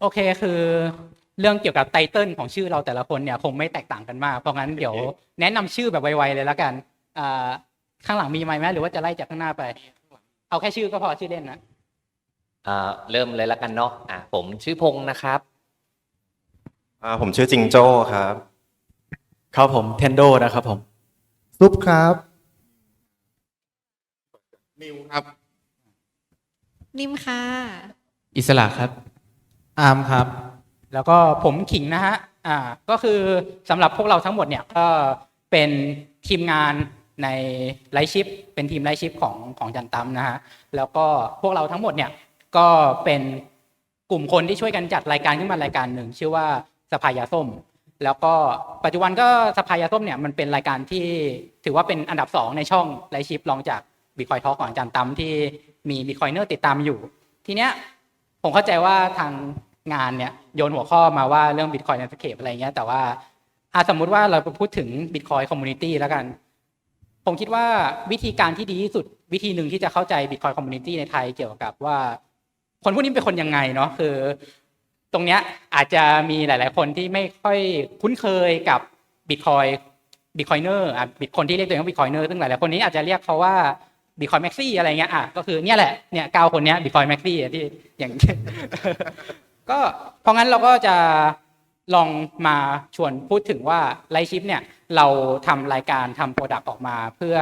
โอเคคือเรื่องเกี่ยวกับไตเติลของชื่อเราแต่ละคนเนี่ยคงไม่แตกต่างกันมาก เพราะงั้นเดี๋ยวแนะนำชื่อแบบไวๆเลยแล้วกันอ่าข้างหลังมีไหมค์ไหมหรือว่าจะไล่จากข้างหน้าไป เอาแค่ชื่อก็พอชื่อเล่นนะ อ่าเริ่มเลยละกันเนาะอะผมชื่อพงษ์นะครับ อ่าผมชื่อจิงโจ้ครับ ครับผมเทนโดนะครับผม ซุปครับ นิวครับ นิมค่ะ อิสระครับ อามครับ แล้วก็ผมขิงนะฮะอ่าก็คือสำหรับพวกเราทั้งหมดเนี่ยก็เป็นทีมงานในไลฟ์ชิปเป็นทีมไลฟ์ชิปของของจันตัมนะฮะแล้วก็พวกเราทั้งหมดเนี่ยก็เป็นกลุ่มคนที่ช่วยกันจัดรายการขึ้นมารายการหนึ่ง ชื่อว่าสภายาส้ม แล้วก็ปัจจุบันก็สภายาส้มเนี่ยมันเป็นรายการที่ถือว่าเป็นอันดับสองในช่องไลฟ์ชิปรองจากบิคอยทอของอาจารย์ตั้มที่มีบิคอยเนอร์ติดตามอยู่ ทีเนี้ยผมเข้าใจว่าทาง งานเนี่ยโยนหัวข้อมาว่าเรื่อง Bitcoin Landscape อะไรเงี้ยแต่ว่าอาสมมุติว่าเราพูดถึง Bitcoin Community แล้วกัน ผมคิดว่าวิธีการที่ดีที่สุดวิธีหนึ่งที่จะเข้าใจ Bitcoin Community ในไทยเกี่ยวกับว่า คนพวกนี้เป็นคนยังไงเนาะคือ ตรงเนี้ยอาจจะมีหลาย ๆ คนที่ไม่ค่อยคุ้นเคยกับ Bitcoin Bitcoiner อะคนที่เรียกตัวเองว่า Bitcoiner ซึ่งหลายๆคนนี้อาจจะเรียกเขาว่า Bitcoin Maxi อะไรเงี้ยอะก็คือเนี่ยแหละเนี่ยเก้าคนเนี้ย Bitcoin Maxi อ่ที่อย่าง ก็เพราะงั้นเราก็จะลองมาชวนพูดถึงว่าไลชิปเนี่ยเราทำรายการทำโปรดักต์ออกมาเพื่อ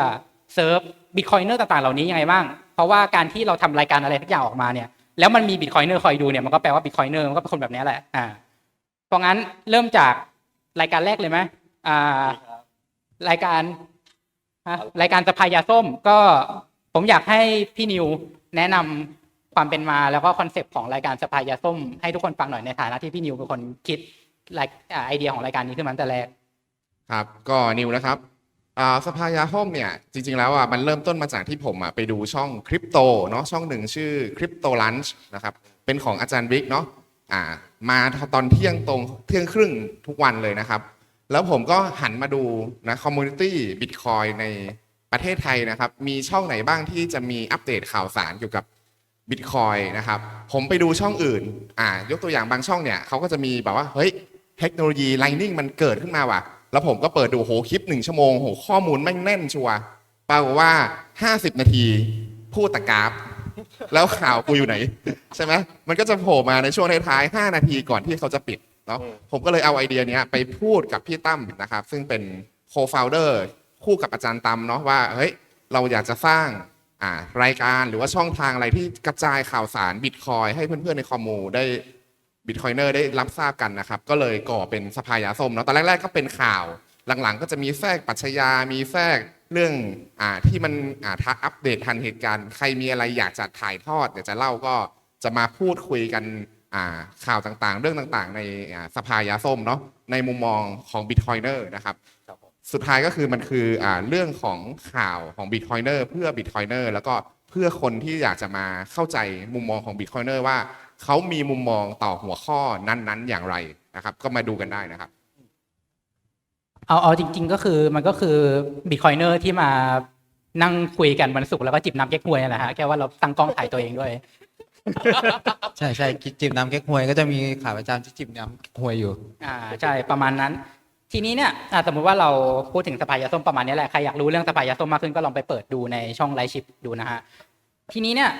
เซิร์ฟบิตคอยเนอร์ต่างๆเหล่านี้ยังไงบ้าง เพราะว่าการที่เราทำรายการอะไรทุกอย่างออกมาเนี่ยแล้วมันมีบิตคอยเนอร์คอยดูเนี่ยมันก็แปลว่าบิตคอยเนอร์มันก็เป็นคนแบบนี้แหละอ่าเพราะงั้นเริ่มจากรายการแรกเลยไหมอ่ารายการฮะรายการสภายาส้มก็ผมอยากให้พี่นิวแนะนำ ความเป็นมาแล้วก็คอนเซปต์ของรายการสภายาส้ม ให้ทุกคนฟังหน่อยในฐานะที่พี่นิวเป็นคนคิดไอเดียของรายการนี้ขึ้นมาตั้งแต่แรกครับก็นิวนะครับสภายาห้มเนี่ยจริงๆแล้วอะมันเริ่มต้นมาจากที่ผมอะไปดูช่องคริปโตเนาะช่องหนึ่งชื่อคริปโตลันช์นะครับเป็นของอาจารย์บิ๊กเนาะอ่ามาตอนเที่ยงตรงเที่ยงครึ่งทุกวันเลยนะครับ แล้วผมก็หันมาดูนะคอมมูนิตี้บิตคอยในประเทศไทยนะครับ มีช่องไหนบ้างที่จะมีอัปเดตข่าวสารเกี่ยวกับ บิตคอยนะครับผมไปดูช่องอื่นอ่ายกตัวอย่างบางช่องเนี่ยเขาก็จะมีแบบว่าเฮ้ยเทคโนโลยีไลนิ่งมันเกิดขึ้นมาว่ะ แล้วผมก็เปิดดูโหคลิปหนึ่งชั่วโมงโหข้อมูลแม่งแน่นชัวปรากฏว่า 50 นาทีพูดตะกราฟแล้วข่าวกูอยู่ไหน ใช่ไหมมันก็จะโผล่มาในช่วงท้ายๆ5นาทีก่อนที่เขาจะปิดเนาะผมก็เลยเอาไอเดียนี้ไปพูดกับพี่ตั้มนะครับ ซึ่งเป็น co-founder คู่กับอาจารย์ตั้มเนาะว่าเฮ้ยเราอยากจะสร้าง รายการหรือว่าช่องทางอะไรที่กระจายข่าวสารบิตคอยให้เพื่อนๆในคอมมูได้บิตคอยเนอร์ได้รับทราบกันนะครับ ก็เลยก่อเป็นสภายาส้มเนาะตอนแรก ๆ ก็เป็นข่าวหลังๆ ก็จะมีแทรกปัชญามีแทรกเรื่องอที่มันอาทักอัปเดตทันเหตุการณ์ ใครมีอะไรอยากจะถ่ายทอดอยากจะเล่าก็จะมาพูดคุยกันข่าวต่างๆ เรื่องต่างๆ ในสภายาส้มเนาะในมุมมองของบิตคอยเนอร์นะครับ สุดท้ายก็คือมันคืออ่าเรื่องของข่าวของบิตคอยเนอร์เพื่อบิตคอยเนอร์แล้วก็เพื่อคนที่อยากจะมาเข้าใจมุมมองของบิตคอยเนอร์ว่าเขามีมุมมองต่อหัวข้อนั้นๆ อย่างไรนะครับ ก็มาดูกันได้นะครับ เอาเอาจริง ๆ ก็คือมันก็คือบิตคอยเนอร์ที่มานั่งคุยกันวันศุกร์แล้วก็จิบน้ำเก๊กฮวยนั่นแหละฮะแค่ว่าเราตั้งกล้องถ่ายตัวเองด้วย ใช่ใช่จิบน้ำเก๊กฮวยก็จะมีขาประจำที่จิบน้ำเก๊กฮวยอยู่ อ่าใช่ประมาณนั้น ทีนี้เนี่ยสมมติว่าเราพูดถึงสภายาส้มประมาณนี้แหละใครอยากรู้เรื่องสภายาส้มมากขึ้นก็ลองไปเปิดดูในช่องไลฟ์ชิปดูนะฮะทีนี้เนี่ย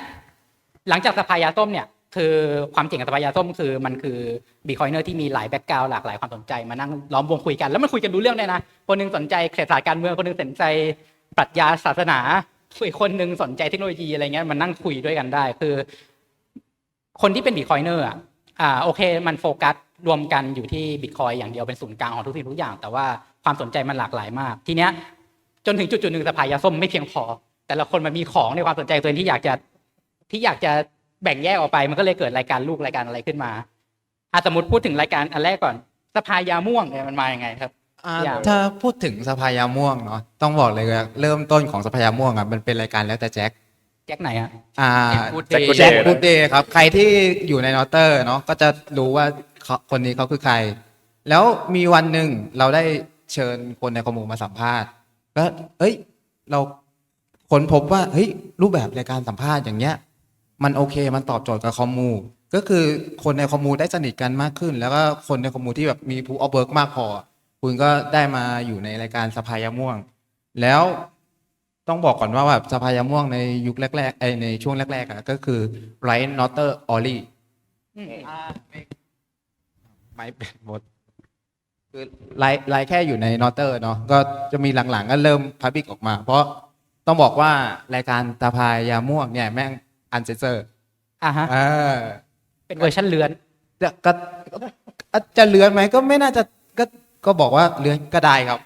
หลังจากสภายาส้มเนี่ยคือความเจ๋งของสภายาส้มคือมันคือบีคอยเนอร์ที่มีหลายแบ็กกราวด์หลากหลายความสนใจมานั่งล้อมวงคุยกันแล้วมันคุยกันรู้เรื่องด้วยนะคนหนึงสนใจเศรษฐศาสตร์การเมืองคนหนึงสนใจปรัชญาศาสนาอีกคนหนึงสนใจเทคโนโลยีอะไรเงี้ยมันนั่งคุยด้วยกันได้คือ คนที่เป็นบิตคอยเนอร์อะโอเค มันโฟกัส รวมกันอยู่ที่บิตคอยอย่างเดียวเป็นศูนย์กลางของทุกสิ่งทุกอย่าง แต่ว่าความสนใจมันหลากหลายมาก ทีเนี้ยจนถึงจุดจุดๆหนึ่งสภายาส้มไม่เพียงพอ แต่ละคนมันมีของในความสนใจตัวเองที่อยากจะที่อยากจะแบ่งแยกออกไปมันก็เลยเกิดรายการลูกรายการอะไรขึ้นมาอะสมมติพูดถึงรายการอันแรกก่อนสภายาม่วงเนี่ยมันมาอย่างไงครับอ่าอย่างถ้าพูดถึงสภายาม่วงเนาะต้องบอกเลยว่าเริ่มต้นของสภายาม่วงอะมันเป็นรายการแล้วแต่แจ็คแจ็คไหนอะอ่าแจ็ค Good แจ็ค Day กูดเดย์ครับใครที่อยู่ในนอเตอร์เนาะก็จะรู้ว่าเขา คนนี้เขาคือใคร แล้วมีวันหนึ่งเราได้เชิญคนในคอมูมาสัมภาษณ์ก็เอ้ย เราค้นพบว่าเฮ้ยรูปแบบรายการสัมภาษณ์อย่างเงี้ย มันโอเคมันตอบโจทย์กับคอมูก็คือคนในคอมูได้สนิทกันมากขึ้น แล้วก็คนในคอมูที่แบบมีผู้เอาเบิร์กมากพอคุณก็ได้มาอยู่ในรายการสภายาม่วง แล้วต้องบอกก่อนว่าแบบสภายาม่วงในยุคแรกๆไอในช่วงแรกๆอะก็คือไรนอตเตอร์ออลลี่ ไม่เป็นหมด คือไลน์ไลน์แค่อยู่ในนอเตอร์เนาะก็จะมีหลังๆ ก็เริ่มพับบิกออกมา เพราะต้องบอกว่ารายการตาพายยาม่วงเนี่ยแม่งอันเซนเซอร์อ่าฮะ อ่าเป็นเวอร์ชันเลือน จะก็ก็จะเลือนไหมก็ไม่น่าจะก็ก็บอกว่าเลือนก็ได้ครับ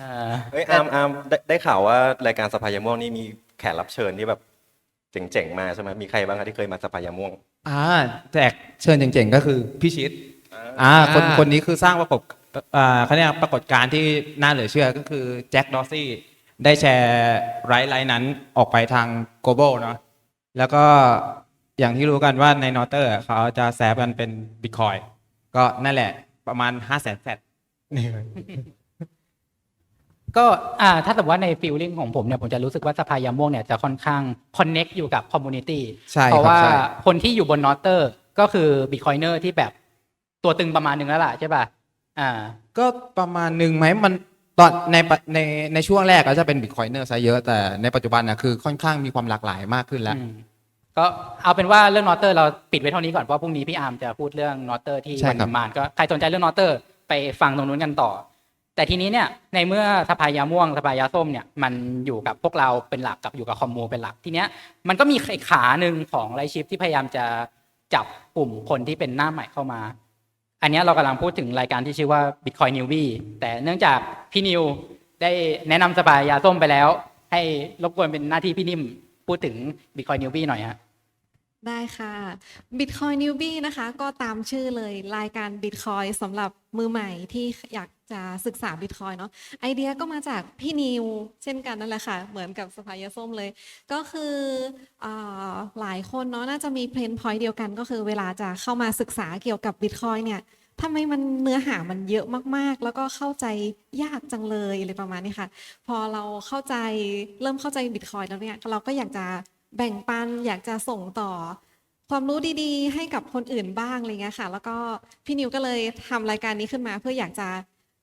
อ่า เฮ้ยอาร์มอาร์มได้ได้ข่าวว่ารายการสภายาม่วงนี่มีแขกรับเชิญที่แบบเจ๋งๆมาใช่ไหมมีใครบ้างคะที่เคยมาสภายาม่วง อ่าแจกเชิญเจ๋งๆก็คือพี่ชิด อ่าคนอ่าคนนี้คือสร้างปรากฏอ่าเขาเรียกปรากฏการณ์ที่น่าเหลือเชื่อก็คือแจ็คดอซี่ได้แชร์ไรท์ไลน์นั้นออกไปทาง global เนาะแล้วก็อย่างที่รู้กันว่าในนอเตอร์เขาจะแซฟกันเป็นบิตคอยก็นั่นแหละประมาณ5 0 0 0 0 0แสนนี่ก็อ่าถ้าแต่ว่าในฟีลลิ่งของผมเนี่ยผมจะรู้สึกว่าสภายาม่วงเนี่ยจะค่อนข้างคอนเน็กอยู่กับคอมมูนิตี้ใช่ครับเพราะว่าใช่คนที่อยู่บนนอตเตอร์ก็คือบิตคอยเนอร์ที่แบบ ตัวตึงประมาณหนึ่งแล้วล่ะใช่ป่ะอ่า ก็ประมาณหนึ่งไหมมันตอนในปะในในช่วงแรกก็จะเป็นบิตคอยเนอร์ซะเยอะแต่ในปัจจุบันนะคือค่อนข้างมีความหลากหลายมากขึ้นแล้วอืมก็เอาเป็นว่าเรื่องนอตเตอร์เราปิดไว้เท่านี้ก่อนเพราะพรุ่งนี้พี่อาร์มจะพูดเรื่องนอตเตอร์ที่ใช่วันครับนิมมานก็ใครสนใจเรื่องนอตเตอร์ไปฟังตรงนู้นกันต่อ แต่ทีนี้เนี่ยในเมื่อสภายาม่วงสภายาส้มเนี่ยมันอยู่กับพวกเราเป็นหลักกับอยู่กับคอมมูเป็นหลักทีเนี้ยมันก็มีอีกขาหนึ่งของไลชิปที่พยายามจะจับกลุ่มคนที่เป็นหน้าใหม่เข้ามา อันนี้เรากำลังพูดถึงรายการที่ชื่อว่า Bitcoin Newbie แต่เนื่องจากพี่นิวได้แนะนำสปายยาส้มไปแล้ว ให้รบกวนเป็นหน้าที่พี่นิ่มพูดถึง Bitcoin Newbie หน่อยฮะ ได้ค่ะ Bitcoin Newbie นะคะ ก็ตามชื่อเลยรายการ Bitcoin สำหรับมือใหม่ที่อยากจะศึกษา Bitcoin เนาะไอเดียก็มาจากพี่นิว เช่นกันนั่นแหละค่ะ เหมือนกับสภายส้มเลย ก็คืออหลายคนเนาะน่าจะมีเพลนพอยต์เดียวกัน ก็คือเวลาจะเข้ามาศึกษาเกี่ยวกับ Bitcoin เนี่ยทำไมมันเนื้อหามันเยอะมากๆ แล้วก็เข้าใจยากจังเลยอะไรประมาณนี้ค่ะ พอเราเข้าใจเริ่มเข้าใจ Bitcoin แล้วเนี่ยเราก็อยากจะ แบ่งปันอยากจะส่งต่อ ความรู้ดีๆ ให้กับคนอื่นบ้างอะไรเงี้ยค่ะ แล้วก็พี่นิวก็เลยทำรายการนี้ขึ้นมาเพื่ออยากจะ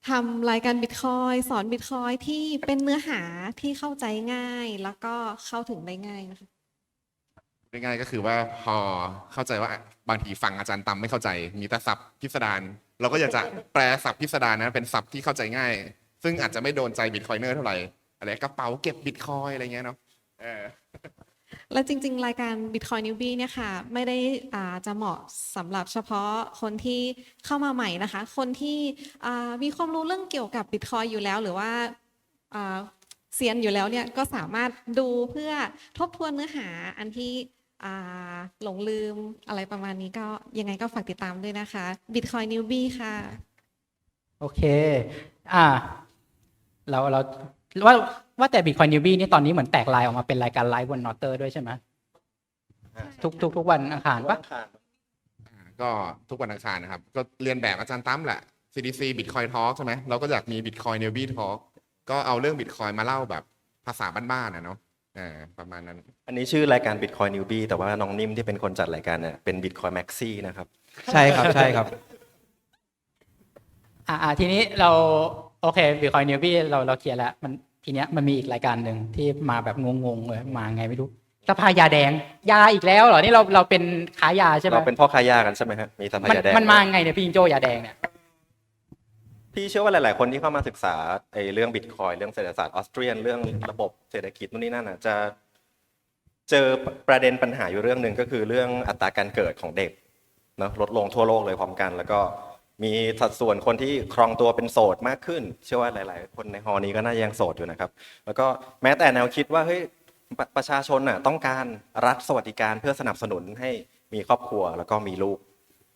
ทำรายการบิตคอยสอนบิตคอยที่เป็นเนื้อหาที่เข้าใจง่าย แล้วก็เข้าถึงได้ง่ายนะคะง่ายๆก็คือว่าพอเข้าใจว่าบางทีฟังอาจารย์ตำไม่เข้าใจ มีแต่ศัพท์พิสดารเราก็อยากจะแปลศัพท์พิสดารนะเป็นศัพท์ที่เข้าใจง่าย ซึ่งอาจจะไม่โดนใจบิตคอยเนอร์เท่าไหร่อะไรกระเป๋าเก็บบิตคอยอะไรเงี้ยเนาะเออ และจริง ๆ รายการ Bitcoin Newbie เนี่ยค่ะไม่ได้จะเหมาะสำหรับเฉพาะคนที่เข้ามาใหม่นะคะ คนที่มีความรู้เรื่องเกี่ยวกับ Bitcoin อยู่แล้วหรือว่าเซียนอยู่แล้วเนี่ยก็สามารถดูเพื่อทบทวนเนื้อหาอันที่หลงลืมอะไรประมาณนี้ก็ยังไงก็ฝากติดตามด้วยนะคะ Bitcoin Newbie ค่ะ โอเค อ่า เราเราว่า ว่าแต่ Bitcoin Newbie นี่ตอนนี้เหมือนแตกลายออกมาเป็นรายการไลฟ์บนนอตเตอร์ด้วยใช่ไหมทุกทุกทุกวันอังคารปะอ่าก็ทุกวันอังคารนะครับ ก็เรียนแบบอาจารย์ตั้มแหละ CDC Bitcoin Talk ใช่ไหมเราก็อยากมี Bitcoin Newbie Talk ก็เอาเรื่อง Bitcoin มาเล่าแบบภาษาบ้านๆนะเนาะเออประมาณนั้น อันนี้ชื่อรายการ Bitcoin Newbie แต่ว่าน้องนิ่มที่เป็นคนจัดรายการเนี่ยเป็น Bitcoin Maxi นะครับ ใช่ครับใช่ครับ อ่าอ่าทีนี้เราโอเค Bitcoin Newbie เราเราเคลียร์แล้วมัน ทีเนี้ยมันมีอีกรายการหนึ่งที่มาแบบงงๆเลยมาไงไม่รู้สภายาแดง ยาอีกแล้วเหรอนี่เราเราเป็นขายยาใช่ไหมเราเป็นพ่อค้ายากันใช่ไหมฮะมีสภามันยาแดงมันมาไงเนี่ยพี่จิงโจ้ยาแดงเนี่ยพี่เชื่อว่าหลาย ๆ คนที่เข้ามาศึกษาไอ้เรื่องบิตคอยเรื่องเศรษฐศาสตร์ออสเตรียนเรื่องระบบเศรษฐกิจนู่นนี่นั่นน่ะจะเจอประเด็นปัญหาอยู่เรื่องหนึ่งก็คือเรื่องอัตราการเกิดของเด็กเนอะลดลงทั่วโลกเลยพร้อมกัน แล้วก็ มีสัดส่วนคนที่ครองตัวเป็นโสดมากขึ้น เชื่อว่าหลาย ๆ คนในฮอนี้ก็น่าจะยังโสดอยู่นะครับ แล้วก็แม้แต่แนวคิดว่าเฮ้ยปประชาชนน่ะต้องการรัฐสวัสดิการเพื่อสนับสนุนให้มีครอบครัวแล้วก็มีลูก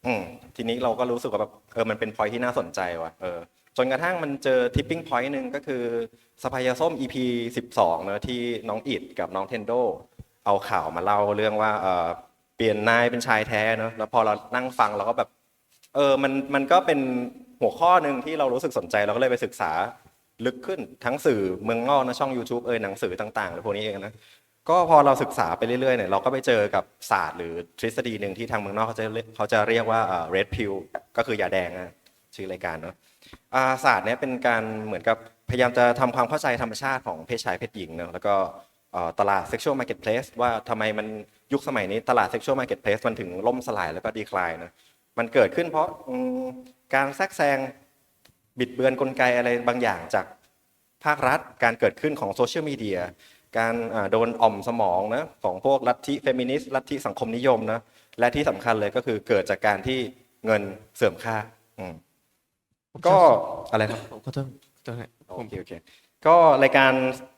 อืมทีนี้เราก็รู้สึกว่าแบบเออมันเป็นพอยที่น่าสนใจว่ะเออจนกระทั่งมันเจอทิปปิ้งพอยต์หนึ่งก็คือสภายาส้ม EP 12เนอะที่น้องอิดกับน้องเทนโดเอาข่าวมาเล่าเรื่องว่าเออเปลี่ยนนายเป็นชายแท้เนอะแล้วพอเรานั่งฟังเราก็แบบ เออมันมันก็เป็นหัวข้อหนึ่งที่เรารู้สึกสนใจเราก็เลยไปศึกษาลึกขึ้นทั้งสื่อเมืองนอกนะช่อง YouTube เอยหนังสือต่างๆหรือพวกนี้เองนะก็พอเราศึกษาไปเรื่อยๆเนี่ยเราก็ไปเจอกับศาสตร์หรือทฤษฎีหนึ่งที่ทางเมืองนอกเขาจะเขาจะเรียกว่าเออ red pill ก็คือยาแดงนะชื่อรายการเนาะศาสตร์เนี้ยเป็นการเหมือนกับพยายามจะทำความเข้าใจธรรมชาติของเพศชายเพศหญิงเนาะแล้วก็ตลาด sexual marketplace ว่าทำไมมันยุคสมัยนี้ตลาด sexual marketplace มันถึงล่มสลายแล้วก็ดีคลายนะ มันเกิดขึ้นเพราะอืมการแทรกแซงบิดเบือนกลไกอะไรบางอย่างจากภาครัฐ การเกิดขึ้นของโซเชียลมีเดียการอ่าโดนอ่อมสมองนะของพวกลัทธิเฟมินิสต์ลัทธิสังคมนิยมนะและที่สำคัญเลยก็คือเกิดจากการที่เงินเสื่อมค่าอืมก็อะไรนะผมขอโทษขอโทษนะโอเคโอเคก็รายการ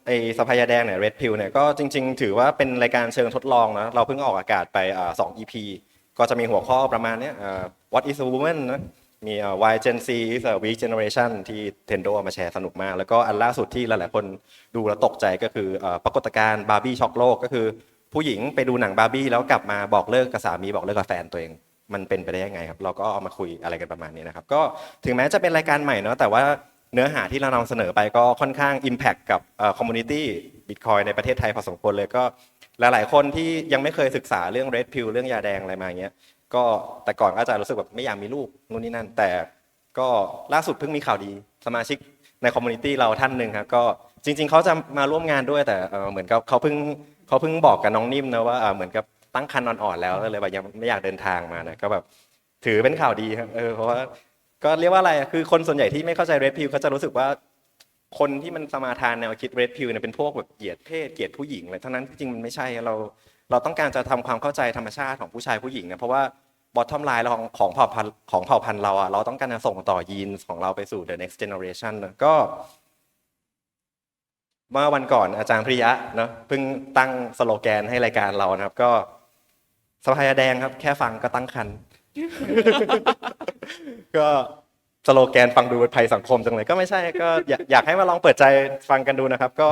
ไอสภายาแดงเนี่ย Red Pill เนี่ยก็จริง ๆ ถือว่าเป็นรายการเชิงทดลองนะเราเพิ่งออกอากาศไปอ่าสอง EP ก็จะมีหัวข้อประมาณนี้ What is a woman นะมี Why Gen Z is a weak generation ที่ Tendo เอามาแชร์สนุกมาก แล้วก็อันล่าสุดที่หลายๆคนดูแล้วตกใจก็คือปรากฏการณ์บาร์บี้ช็อกโลกก็คือผู้หญิงไปดูหนังบาร์บี้แล้วกลับมาบอกเลิกกับสามีบอกเลิกกับแฟนตัวเอง มันเป็นไปได้ยังไงครับ เราก็เอามาคุยอะไรกันประมาณนี้นะครับ ก็ถึงแม้จะเป็นรายการใหม่เนาะแต่ว่าเนื้อหาที่เรานำเสนอไปก็ค่อนข้าง Impact กับคอมมูนิตี้บิตคอยในประเทศไทยพอสมควรเลยก็ หลาย ๆ คนที่ยังไม่เคยศึกษาเรื่อง Red Pill เรื่องยาแดงอะไรมาอย่างเงี้ยก็แต่ก่อนก็จะรู้สึกแบบไม่อยากมีลูกนู่นนี่นั่น แต่ก็ล่าสุดเพิ่งมีข่าวดีสมาชิกในคอมมูนิตี้เราท่านหนึ่งครับก็จริง ๆเขาจะมาร่วมงานด้วยแต่เหมือนกับเขาเพิ่งเขาเพิ่งบอกกับน้องนิ่มนะว่าเหมือนกับตั้งครรภ์อ่อนๆแล้วเลยแบบยังไม่อยากเดินทางมานะก็แบบถือเป็นข่าวดีครับเออเพราะว่าก็เรียกว่าอะไรคือคนส่วนใหญ่ที่ไม่เข้าใจ red pill เขาจะรู้สึกว่า คนที่มันสมาทานแนวคิด red pill เนี่ยเป็นพวกแบบเหยียดเพศเกลียดผู้หญิงอะไรทั้งนั้นที่จริงมันไม่ใช่เราเราต้องการจะทำความเข้าใจธรรมชาติของผู้ชายผู้หญิงนะเพราะว่า bottom line ของของเผ่าพันธุ์ของเผ่าพันธุ์เราอะเราต้องการจะส่งต่อยีนของเราไปสู่ the next generation นะก็เมื่อวันก่อนอาจารย์พริยะเนาะเพิ่งตั้งสโลแกนให้รายการเรานะครับ ก็สภายแดงครับ แค่ฟังก็ตั้งคันก็ สโลแกนฟังดูเป็นภัยสังคมจังเลยก็ไม่ใช่ก็อยากให้มาลองเปิดใจฟังกันดูนะครับ ก็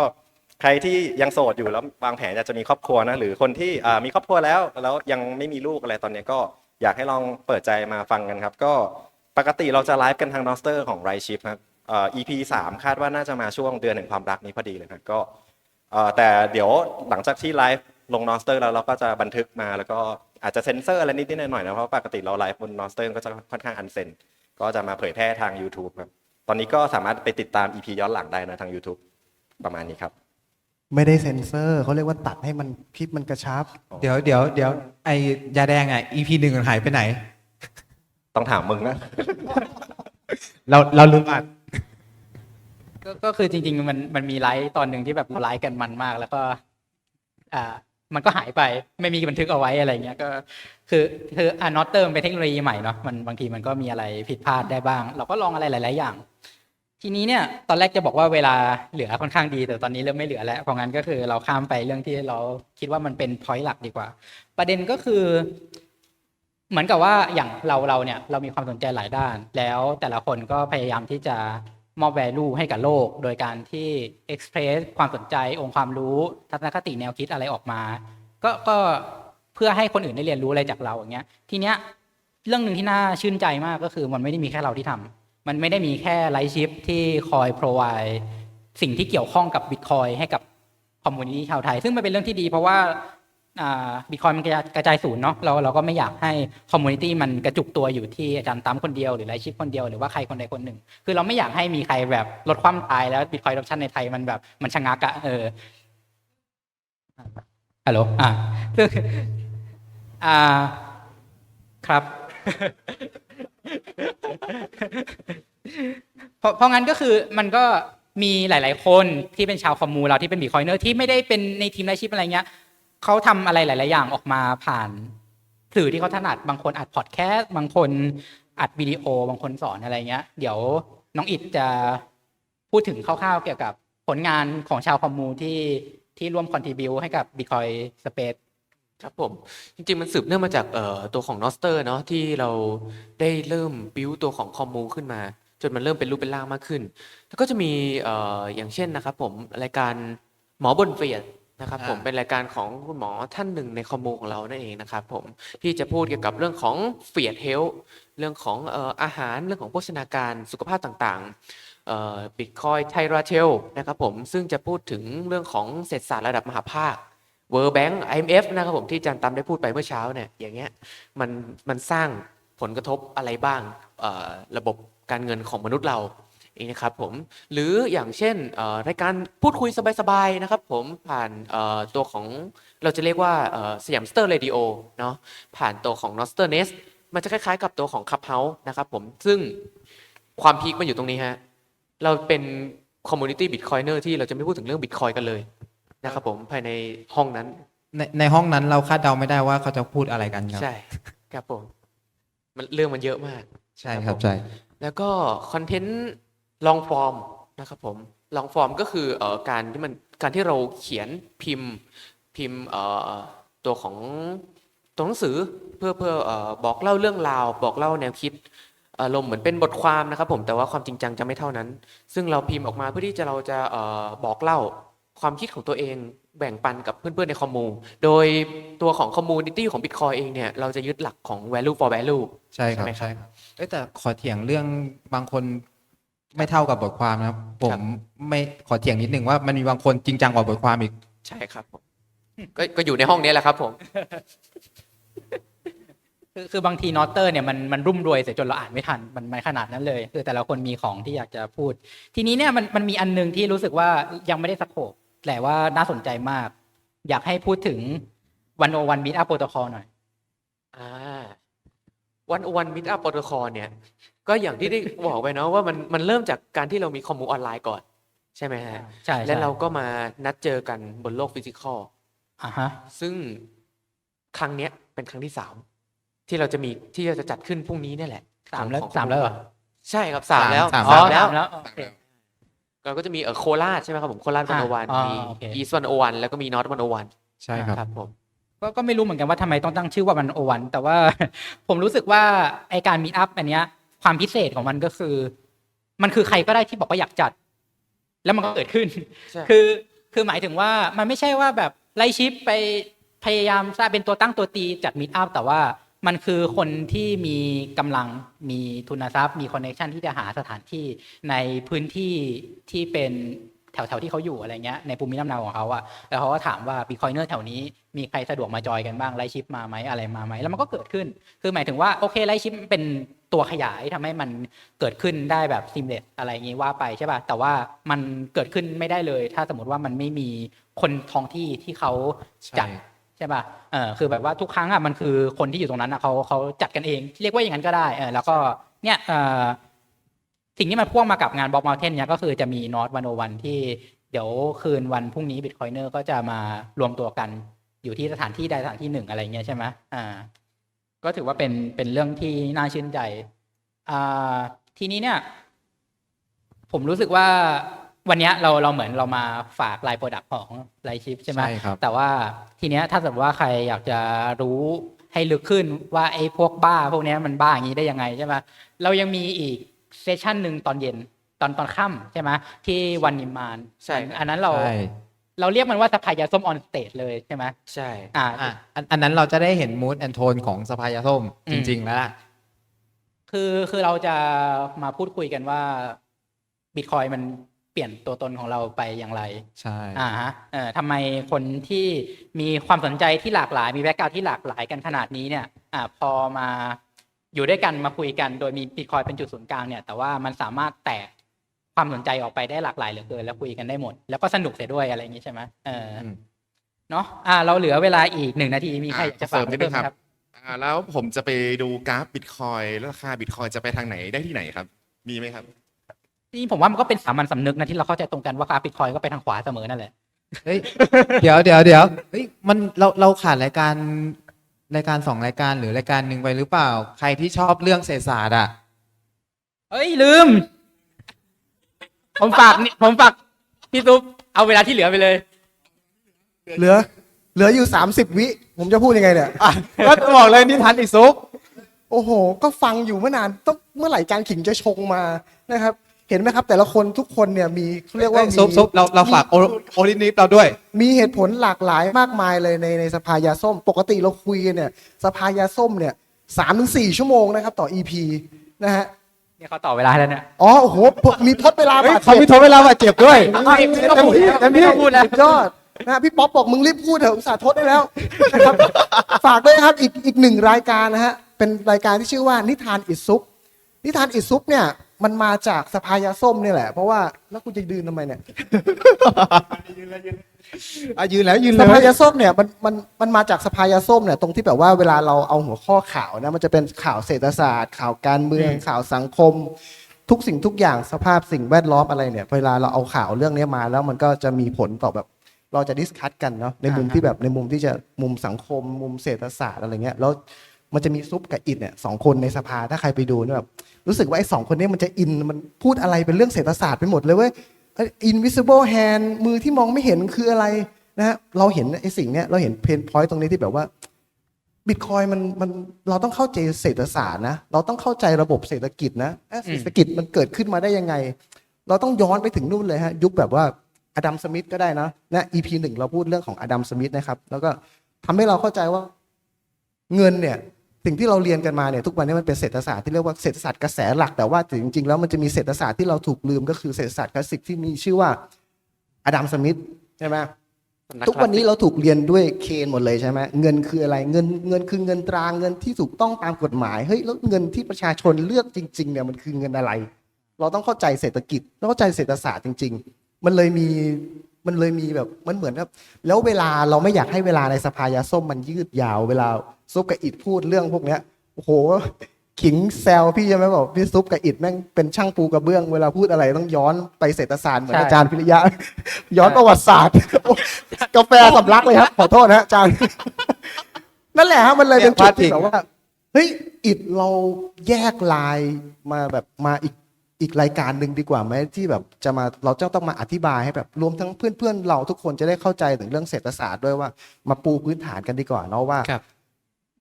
ใครที่ยังโสดอยู่แล้ววางแผนอยากจะมีครอบครัวนะหรือคนที่มีครอบครัวแล้วแล้วยังไม่มีลูกอะไรตอนนี้ก็อยากให้ลองเปิดใจมาฟังกันครับ ก็ปกติเราจะไลฟ์กันทางนอสเตอร์ของไรชิพครับเอ่อ EP สามคาดว่าน่าจะมาช่วงเดือนแห่งความรักนี้พอดีเลยครับก็เอ่อแต่เดี๋ยวหลังจากที่ไลฟ์ลงนอสเตอร์แล้วเราก็จะบันทึกมาแล้วก็อาจจะเซ็นเซอร์อะไรนิดหน่อยๆนะเพราะปกติเราไลฟ์บนนอสเตอร์ก็จะค่อนข้างอันเซน ก็จะมาเผยแพร่ทาง YouTube ครับ ตอนนี้ก็สามารถไปติดตาม EP ย้อนหลังได้นะทาง YouTube ประมาณนี้ครับ ไม่ได้เซ็นเซอร์เขาเรียกว่าตัดให้มันคลิปมันกระชับ เดี๋ยวเดี๋ยวเดี๋ยวไอยาแดงอะ EP หนึ่งมันหายไปไหน ต้องถามมึงนะ เราเราลืมอัดก็ก็คือจริง ๆ มันมันมีไลฟ์ตอนหนึ่งที่แบบเราไลฟ์กันมันมาก แล้วก็ อ่า มันก็หายไปไม่มีบันทึกเอาไว้อะไรเงี้ยก็คือคืออ่านอตเตอร์มันเป็นเทคโนโลยีใหม่เนาะมันบางทีมันก็มีอะไรผิดพลาดได้บ้าง เราก็ลองอะไรหลาย ๆ อย่าง ทีนี้เนี่ยตอนแรกจะบอกว่าเวลาเหลือค่อนข้างดี แต่ตอนนี้เริ่มไม่เหลือแล้วเพราะงั้นก็คือเราข้ามไปเรื่องที่เราคิดว่ามันเป็นพอยต์หลักดีกว่า ประเด็นก็คือ เหมือนกับว่าอย่างเราเราเนี่ยเรามีความสนใจหลายด้าน แล้วแต่ละคนก็พยายามที่จะ มอบ value ให้กับโลก โดยการที่ express ความสนใจองค์ความรู้ทัศนคติแนวคิดอะไรออกมา ก็ก็เพื่อให้คนอื่นได้เรียนรู้อะไรจากเราอย่างเงี้ย ทีเนี้ยเรื่องหนึ่งที่น่าชื่นใจมากก็คือมันไม่ได้มีแค่เราที่ทำมันไม่ได้มีแค่ไลท์ชิปที่คอย provide สิ่งที่เกี่ยวข้องกับบิตคอยให้กับคอมมูนิตี้ชาวไทย ซึ่งมันเป็นเรื่องที่ดีเพราะว่า บิตคอยมันกระจายศูนย์เนาะเราเราก็ไม่อยากให้คอมมูนิตี้มันกระจุกตัวอยู่ที่อาจารย์ตั้มคนเดียวหรือไลชิปคนเดียวหรือว่าใครคนใดคนหนึ่ง คือเราไม่อยากให้มีใครแบบลดความตายแล้วบิตคอยด์อปชันในไทยมันแบบมันชะงักอะเออฮัลโหลอ่าซึ่งอ่าครับเพราะเพราะงั้นก็คือมันก็มีหลาย ๆ คนที่เป็นชาวคอมมูเราที่เป็นบิตคอยเนอร์ที่ไม่ได้เป็นในทีมไลชิปอะไรเงี้ย เขาทำอะไรหลาย ๆ อย่างออกมาผ่านสื่อที่เขาถนัดบางคนอัดพอดแคสต์บางคนอัดวิดีโอบางคนสอนอะไรเงี้ย เดี๋ยวน้องอิดจะพูดถึงคร่าว ๆ เกี่ยวกับผลงานของชาวคอมมูที่ที่ร่วมคอนทิบิวให้กับ Bitcoin Space ครับผม จริง ๆ มันสืบเนื่องมาจากเอ่อตัวของนอสเตอร์เนาะที่เราได้เริ่มบิวตัวของคอมมูขึ้นมา จนมันเริ่มเป็นรูปเป็นร่างมากขึ้น แล้วก็จะมีเอ่ออย่างเช่นนะครับผมรายการหมอบนเฟียด นะครับผมอ่าเป็นรายการของคุณหมอท่านหนึ่งในคอมมูของเรานั่นเองนะครับผมที่จะพูดเกี่ยวกับเรื่องของเฟียดเฮลเรื่องของเอ่ออาหารเรื่องของโภชนาการสุขภาพต่างๆบิตคอยไทราเทลนะครับผมซึ่งจะพูดถึงเรื่องของเศรษฐศาสตร์ระดับมหาภาค World Bank IMF นะครับผมที่อาจารย์ตามได้พูดไปเมื่อเช้าเนี่ยอย่างเงี้ยมันมันสร้างผลกระทบอะไรบ้างเอ่อระบบการเงินของมนุษย์เรา เองนะครับผมหรืออย่างเช่นเอ่อรายการพูดคุยสบายๆนะครับผมผ่านเอ่อตัวของเราจะเรียกว่าเอ่อสยามสเตอร์เรดิโอเนาะผ่านตัวของ n o s t e r Nest มันจะคล้ายๆ กับตัวของ Clubhouse นะครับผมซึ่งความพีคมันอยู่ตรงนี้ฮะเราเป็นคอมมูนิตี้บิตคอยเนอร์ที่เราจะไม่พูดถึงเรื่องบิตคอยกันเลยนะครับผมภายในห้องนั้น ในในห้องนั้นเราคาดเดาไม่ได้ว่าเขาจะพูดอะไรกันครับใช่ครับผมมันเรื่องมันเยอะมาก ใช่ครับใช่แล้วก็คอนเทนต์ ลองฟอร์มนะครับผมลองฟอร์มก็คือเอ่อการที่มันการที่เราเขียนพิมพ์พิมพ์เอ่อตัวของตัวหนังสือเพื่อเพื่อเอ่อบอกเล่าเรื่องราว บอกเล่าแนวคิดอารมณ์เหมือนเป็นบทความนะครับผมแต่ว่าความจริงจังจะไม่เท่านั้น ซึ่งเราพิมพ์ออกมาเพื่อที่จะเราจะเอ่อบอกเล่าความคิดของตัวเองแบ่งปันกับเพื่อนๆในคอมมู โดยตัวของคอมมูนิตี้ของ Bitcoin เองเนี่ย เราจะยึดหลักของ value for value ใช่ครับใช่ไหมครับใช่ครับเอ้ยแต่ขอเถียงเรื่องบางคน ไม่เท่ากับบทความนะครับ ผมไม่ขอเถียงนิดนึงว่ามันมีบางคนจริงจังกว่าบทความอีก ใช่ครับผมก็ก็อยู่ในห้องนี้แหละครับผม คือคือบางทีนอตเตอร์เนี่ยมันมันรุ่มรวยเสียจนเราอ่านไม่ทันมันมันขนาดนั้นเลย คือแต่ละคนมีของที่อยากจะพูด ทีนี้เนี่ยมันมันมีอันหนึงที่รู้สึกว่ายังไม่ได้สโคปแต่ว่าน่าสนใจมาก อยากให้พูดถึงวันโอวันมิดอัพโปรโตคอลหน่อย อ่า วันวันมิตอัพโปรโตคอลเนี่ย ก็อย่างที่ได้บอกไปเนาะว่ามันมันเริ่มจากการที่เรามีคอมมูออนไลน์ก่อน ใช่ไหมฮะใช่ใช่และเราก็มานัดเจอกันบนโลกฟิสิกอลอ่าฮะซึ่งครั้งเนี้ยเป็นครั้งที่สามที่เราจะมีที่เราจะจัดขึ้นพรุ่งนี้เนี่ยแหละสามแล้วของสามแล้วเหรอใช่ครับสามแล้วสามสามแล้วสามแล้วโอเคเราก็จะมีเออโคราชใช่ไหมครับผมโคราชวันโอวันอ่ามีโอเคอีสวันโอวันแล้วก็มีนอตวันโอวันใช่ครับครับผม ก็ก็ไม่รู้เหมือนกันว่าทำไมต้องตั้งชื่อว่าวันโอวัน แต่ว่าผมรู้สึกว่าไอการมีอัพอันเนี้ย ความพิเศษของมันก็คือ มันคือใครก็ได้ที่บอกว่าอยากจัด แล้วมันก็เกิดขึ้นใช่คือคือหมายถึงว่ามันไม่ใช่ว่าแบบไล่ชิปไปพยายามสร้างเป็นตัวตั้งตัวตีจัดมิ t อัพแต่ว่ามันคือคนที่มีกำลังมีทุนทรัพย์ มีคอนเน t ชันที่จะหาสถานที่ในพื้นที่ที่เป็น แถวๆที่เขาอยู่อะไรเงี้ยในภูมิลำเนาของเขาอะแล้วเขาก็ถามว่าบีคอยเนอร์แถวนี้มีใครสะดวกมาจอยกันบ้างไลชิปมาไหมอะไรมาไหมแล้วมันก็เกิดขึ้น คือหมายถึงว่าโอเคไลชิปเป็นตัวขยายทำให้มันเกิดขึ้นได้แบบซิมเลสอะไรอย่างงี้ว่าไปใช่ป่ะแต่ว่ามันเกิดขึ้นไม่ได้เลย ถ้าสมมติว่ามันไม่มีคนท้องที่ที่เขาจัดใช่ใช่ป่ะ เออคือแบบว่าทุกครั้งอะมันคือคนที่อยู่ตรงนั้นอะเขาเขาจัดกันเอง เรียกว่าอย่างนั้นก็ได้ เออแล้วก็เนี่ยเออ สิ่งที่มันพ่วงมากับงานบ็อกมาเทนเนี่ยก็คือจะมีนอตวันโอวันที่เดี๋ยวคืนวันพรุ่งนี้บิตคอยเนอร์ก็จะมารวมตัวกันอยู่ที่สถานที่ใดสถานที่หนึ่งอะไรเงี้ยใช่ไหมอ่า ก็ถือว่าเป็นเป็นเรื่องที่น่าชื่นใจ อ่า ทีนี้เนี่ย ผมรู้สึกว่าวันเนี้ยเราเราเหมือนเรามาฝากไลน์โปรดักต์ของไลน์ชิปใช่ไหมใช่ครับแต่ว่าทีเนี้ยถ้าสมมติว่าใครอยากจะรู้ให้ลึกขึ้นว่าไอ้พวกบ้า พวกเนี้ยมันบ้าอย่างนี้ได้ยังไงใช่ไหมเรายังมีอีก เซสชันหนึ่งตอนเย็นตอนตอนค่ำใช่ไหมที่วันนิมมานใช่ครับอันนั้นเราใช่เราเรียกมันว่าสภายาส้มออนสเตจเลยใช่ไหมใช่อ่าอะอันอันนั้นเราจะได้เห็นมูดแอนโทนของสภายาส้มอืจมริง ๆ แล้วล่ะคือคือเราจะมาพูดคุยกันว่าบิตคอยมันเปลี่ยนตัวตนของเราไปอย่างไร ใช่อ่าฮะเอ่อทำไมคนที่มีความสนใจที่หลากหลาย มีแบ็กกราวที่หลากหลายกันขนาดนี้เนี่ย อ่าพอมา อยู่ด้วยกันมาคุยกันโดยมีบิตคอยเป็นจุดศูนย์กลางเนี่ยแต่ว่ามันสามารถแตกความสนใจออกไปได้หลากหลายเหลือเกินแล้วคุยกันได้หมด แล้วก็สนุกเสียด้วยอะไรอย่างนี้ใช่ไหมเอออมเนาะอ่า เราเหลือเวลาอีกหนึ่งนาทีมีใครอยากจะฝากเสริมนิดนึเพิ่มงไหมคครัรับบอ่าแล้วผมจะไปดูกราฟบิตคอยแล้วราคาบิตคอยจะไปทางไหนได้ที่ไหนครับ มีไหมครับนี่ผมว่ามันก็เป็นสามัญสำนึกนะที่เราเข้าใจตรงกันว่ากราฟบิตคอยก็ไปทางขวาเสมอนั่นแหละเฮ้ยเดี๋ยวเดี๋ยวเดี๋ยวเฮ้ยมันเราเราขาดรายการ รายการสองรายการหรือรายการหนึ่งไปหรือเปล่า ใครที่ชอบเรื่องเศรษฐศาสตร์อะเฮ้ยลืม ผมฝากนี่ผมฝากพี่ซุปเอาเวลาที่เหลือไปเลย เหลือ เหลืออยู่ 30 วิ ผมจะพูดยังไงเนี่ยก็บอกเลยนี่ทันอีกซุปโอ้โห ก็ฟังอยู่เมื่อนานต้องเมื่อไหร่จานขิงจะชงมานะครับ เห็นไหมครับแต่ละคนทุกคนเนี่ยมีเขาเรียกว่ามีซุปซุปเราเราฝากโอโอลินิฟเราด้วย มีเหตุผลหลากหลายมากมายเลยในในสภายาส้ม ปกติเราคุยกันเนี่ยสภายาส้มเนี่ยสามถึงสี่ชั่วโมงนะครับต่อ EP นะฮะเนี่ยเขาต่อเวลาให้แล้วเนี่ยอ๋อโอ้โหมีทดเวลาบาดเขาเจ็มีบทดเวลาบาดเจ็บด้วยไม่ต้องพูดแล้วสุดยอดนะพี่ป๊อปบอกมึงรีบพูดเถอะอุตส่าห์ทดได้แล้วนะครับฝากด้วยนะครับอีกอีกหนึ่งรายการนะฮะเป็นรายการที่ชื่อว่านิทานอิดซุปนิทานอิดซุปเนี่ย มันมาจากสภายาส้มนี่แหละ เพราะว่าแล้วกูจะดืนทำไมเนี่ย อะยืนแล้วยืนสเลยภายาส้มเนี่ยมันมันมันมาจากสภายาส้มเนี่ยตรงที่แบบว่าเวลาเราเอาหัวข้อข่าวนะมันจะเป็นข่าวเศรษฐศาสตร์ ข่าวการเมืองข่าวสังคม ทุกสิ่งทุกอย่างสภาพสิ่งแวดล้อมอะไรเนี่ย เวลาเราเอาข่าวเรื่องนี้มาแล้วมันก็จะมีผลต่อแบบ เราจะดิสคัตกันเนาะในมุมอ่าฮะที่แบบในมุมที่จะมุมสังคม มุมเศรษฐศาสตร์อะไรเงี้ยแล้ว มันจะมีซุปกับอิดเนี่ยสองคนในสภาถ้าใครไปดูเนี่ยแบบรู้สึกว่าไอ้สองคนนี้มันจะอินมันพูดอะไรเป็นเรื่องเศรษฐศาสตร์ไปหมดเลยเว้ย invisible hand มือที่มองไม่เห็นคืออะไรนะฮะเราเห็นไอ้สิ่งเนี้ยเราเห็นเพนพอยต์ตรงนี้ที่แบบว่าบิตคอยมันมันเราต้องเข้าใจเศรษฐศาสตร์นะเราต้องเข้าใจระบบเศรษฐกิจนะเอ๊ะอืมเศรษฐกิจมันเกิดขึ้นมาได้ยังไง เราต้องย้อนไปถึงนู่นเลยฮะยุคแบบว่าอดัมสมิธก็ได้นะนะ EP หนึ่งเราพูดเรื่องของอดัมสมิธนะครับ แล้วก็ทำให้เราเข้าใจว่าเงินเนี่ย สิ่งที่เราเรียนกันมาเนี่ยทุกวันนี้มันเป็นเศรษฐศาสตร์ที่เรียกว่าเศรษฐศาสตร์กระแสหลักแต่ว่าจริงๆแล้วมันจะมีเศรษฐศาสตร์ที่เราถูกลืมก็คือเศรษฐศาสตร์คลาสสิกที่มีชื่อว่าอดัมสมิธใช่ไหมสำทุกวันนี้เราถูกเรียนด้วยเคนหมดเลยใช่ไหมเงินคืออะไรเงินเงินคือเงินตราเงินที่ถูกต้องตามกฎหมายเฮ้ยแล้วเงินที่ประชาชนเลือกจริงๆเนี่ยมันคือเงินอะไร เราต้องเข้าใจเศรษฐกิจต้องเข้าใจเศรษฐศาสตร์จริง ๆ มันเลยมีมันเลยมีแบบมันเหมือนกับ แล้วเวลาเราไม่อยากให้เวลาในสภายาส้มมันยืดยาวเวลา ซุปกับอิดพูดเรื่องพวกเนี้ยโอ้โหขิงแซวพี่ใช่ไหมบอกพี่ซุปกับอิดแม่งเป็นช่างปูกระเบื้องเวลาพูดอะไรต้องย้อนไปเศรษฐศาสตร์เหมือนใช่อาจารย์พิริยะ ย้อนประวัติศาสตร์กาแฟสำลักเลยครับขอโทษนะฮะอาจารย์นั่นแหละฮะมันเลยเป็นจุดที่แบบว่าเฮ้ยอิดเราแยกลายมาแบบมาอีกอีกรายการหนึ่งดีกว่าไหมที่แบบจะมาเราจะต้องมาอธิบายให้แบบรวมทั้งเพื่อนๆเราทุกคนจะได้เข้าใจถึงเรื่องเศรษฐศาสตร์ด้วยว่ามาปูพื้นฐานกันดีกว่าเนาะว่าครับ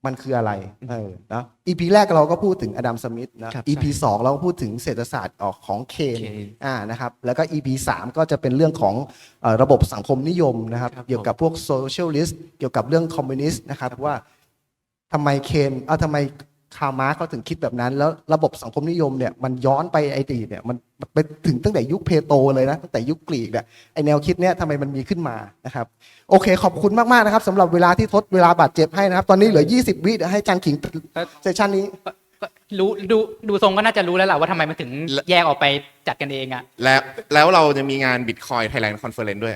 มันคืออะไรเออนะ EP แรกเราก็พูดถึงอดัมสมิธนะครับ EP สองเราก็พูดถึงเศรษฐศาสตร์ออกของเคนเคนอ่านะครับแล้วก็ EP สามก็จะเป็นเรื่องของเอ่อระบบสังคมนิยมนะครับครับผมเกี่ยวกับพวกโซเชียลิสต์เกี่ยวกับเรื่องคอมมิวนิสต์นะครับว่าทำไมเคนเอาทำไม คาร์มาร์กเขาถึงคิดแบบนั้น แล้วระบบสังคมนิยมเนี่ยมันย้อนไปไอดีตเนี่ยมันไปถึงตั้งแต่ยุคเพโตเลยนะตั้งแต่ยุคกรีกเนี่ยไอแนวคิดเนี่ยทำไมมันมีขึ้นมานะครับโอเค ขอบคุณมากๆนะครับสำหรับเวลาที่ทดเวลาบาดเจ็บให้นะครับ ตอนนี้เหลือ 20 วิเดี๋ยวให้จันขิงเซสชันนี้ก็รู้ดูดูทรงก็น่าจะรู้แล้วแหละว่าทำไมมันถึงแยกออกไปจัดกันเองอะแล้วแล้วเราจะมีงาน Bitcoin Thailand Conference ด้วย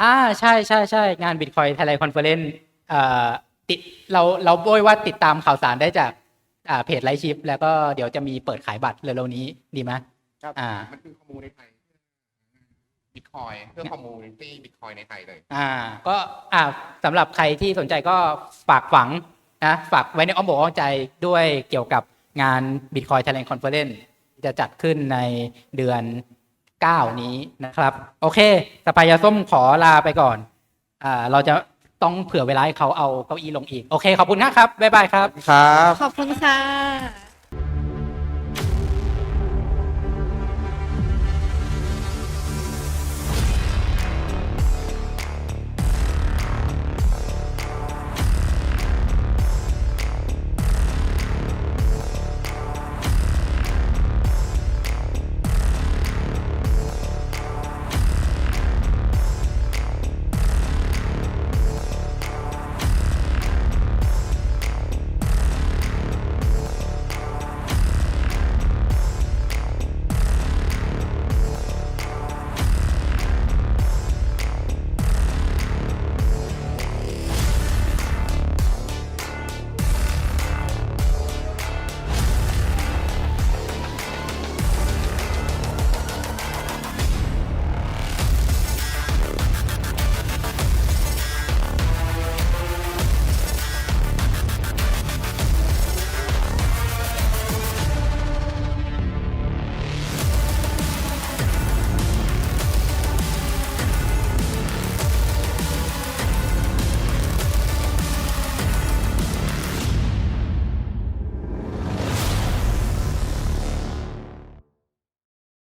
อ่าใช่ใช่ใช่งาน Bitcoin Thailand Conference เอ่อติดเราเราโบยว่าติดตามข่าวสารได้จาก อ่าเพจไลฟ์ชิป แล้วก็เดี๋ยวจะมีเปิดขายบัตรเร็วๆนี้ดีไหมครับอ่า มันคือคอมมูในไทย Bitcoin เพื่อคอมมูนิตี้ Bitcoin ในไทยเลย อ่า ก็อ่าสำหรับใครที่สนใจก็ฝากฝังนะฝากไว้ในอ้อมอกอ้อมใจด้วยเกี่ยวกับงาน Bitcoin Thailand Conference จะจัดขึ้นในเดือน 9 นี้นะครับ โอเค สปายาส้มขอลาไปก่อน อ่า เราจะ ต้องเผื่อเวลาให้เขาเอาเก้าอี้ลงอีก โอเค ขอบคุณนะครับบ๊ายบายครับ ครับ ขอบคุณค่ะ